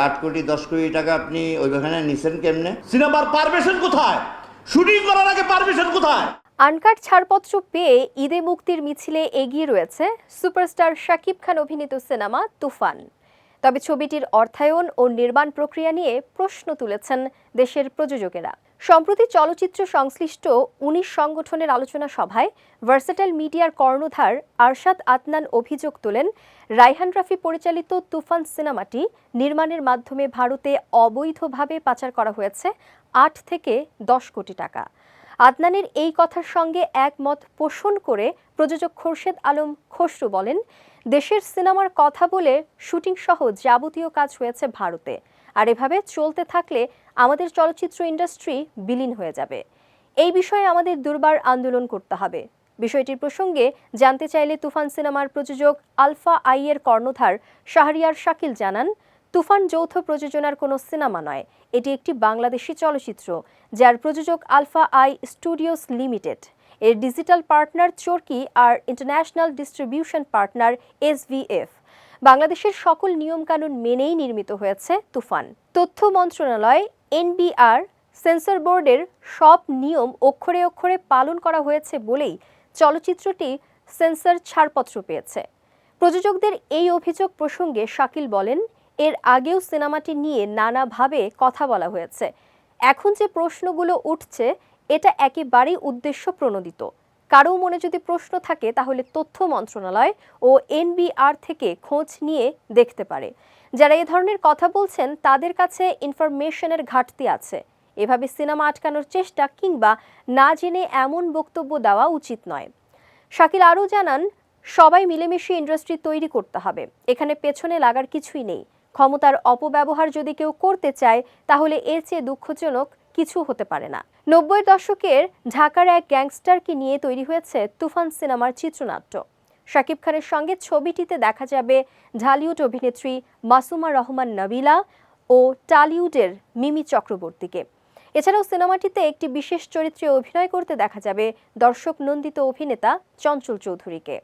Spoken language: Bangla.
আট কোটি, দশ কোটি টাকা আপনি ওইখানে নিছেন কেমনে? সিনেমার পারমিশন কোথায়? শুটিং করার আগে পারমিশন কোথায়? আনকাট ছাড়পত্র পেয়ে ঈদে মুক্তির মিছিলে এগিয়ে রয়েছে সুপারস্টার শাকিব খান অভিনীত সিনেমা তুফান। তবে ছবিটির অর্থায়ন ও নির্মাণ প্রক্রিয়া নিয়ে প্রশ্ন তুলেছেন দেশের প্রযোজকেরা। সম্প্রতি চলচ্চিত্র সংশ্লিষ্ট উনিশ সংগঠনের আলোচনা সভায় ভার্সেটাইল মিডিয়ার কর্ণধার আরশাদ আতনান অভিযোগ তোলেন রাইহান রাফি পরিচালিত তুফান সিনেমাটি নির্মাণের মাধ্যমে ভারতে অবৈধভাবে পাচার করা হয়েছে আট থেকে দশ কোটি টাকা। আদনানের এই কথার সঙ্গে একমত পোষণ করে প্রযোজক খোরশেদ আলম খসরু বলেন, দেশের সিনেমার কথা বলে শুটিং সহ যাবতীয় কাজ হয়েছে ভারতে। আর এভাবে চলতে থাকলে আমাদের চলচ্চিত্র ইন্ডাস্ট্রি বিলীন হয়ে যাবে। এই বিষয়ে আমাদের দুর্বার আন্দোলন করতে হবে। বিষয়টির প্রসঙ্গে জানতে চাইলে তুফান সিনেমার প্রযোজক আলফা আইয়ের কর্ণধার শাহরিয়ার শাকিল জানান, তুফান যৌথ প্রযোজনার কোনো সিনেমা নয়, এটি একটি বাংলাদেশি চলচ্চিত্র, যার প্রযোজক আলফা আই স্টুডিওস লিমিটেড। এর ডিজিটাল পার্টনার চরকি আর ইন্টারন্যাশনাল ডিস্ট্রিবিউশন পার্টনার এসভিএফ। বাংলাদেশের সকল নিয়মকানুন মেনেই নির্মিত হয়েছে তুফান। তথ্য মন্ত্রণালয়, এনবিআর, সেন্সর বোর্ডের সব নিয়ম অক্ষরে অক্ষরে পালন করা হয়েছে বলেই চলচ্চিত্রটি সেন্সর ছাড়পত্র পেয়েছে। প্রযোজকদের এই অভিযোগ প্রসঙ্গে শাকিল বলেন, এর আগেও সিনেমাটি নিয়ে নানাভাবে কথা বলা হয়েছে। এখন যে প্রশ্নগুলো উঠছে, এটা একেবারেই উদ্দেশ্য প্রণোদিত কারও মনে যদি প্রশ্ন থাকে, তাহলে তথ্য মন্ত্রণালয় ও এনবিআর থেকে খোঁজ নিয়ে দেখতে পারে। যারা এ ধরনের কথা বলছেন, তাদের কাছে ইনফরমেশনের ঘাটতি আছে। এভাবে সিনেমা আটকানোর চেষ্টা কিংবা না জেনে এমন বক্তব্য দেওয়া উচিত নয়। শাকিল আরও জানান, সবাই মিলেমিশে ইন্ডাস্ট্রি তৈরি করতে হবে। এখানে পেছনে লাগার কিছুই নেই। ক্ষমতার অপব্যবহার যদি কেউ করতে চায়, তাহলে এর চেয়ে দুঃখজনক কিছু হতে পারে না। নব্বই দশকের ঢাকার এক গ্যাংস্টারকে নিয়ে তৈরি হয়েছে তুফান সিনেমার চিত্রনাট্য। শাকিব খানের সঙ্গে ছবিটিতে দেখা যাবে ঢালিউড অভিনেত্রী মাসুমা রহমান নবিলা ও টালিউডের মিমি চক্রবর্তীকে। এছাড়াও সিনেমাটিতে একটি বিশেষ চরিত্রে অভিনয় করতে দেখা যাবে দর্শক নন্দিত অভিনেতা চঞ্চল চৌধুরীকে।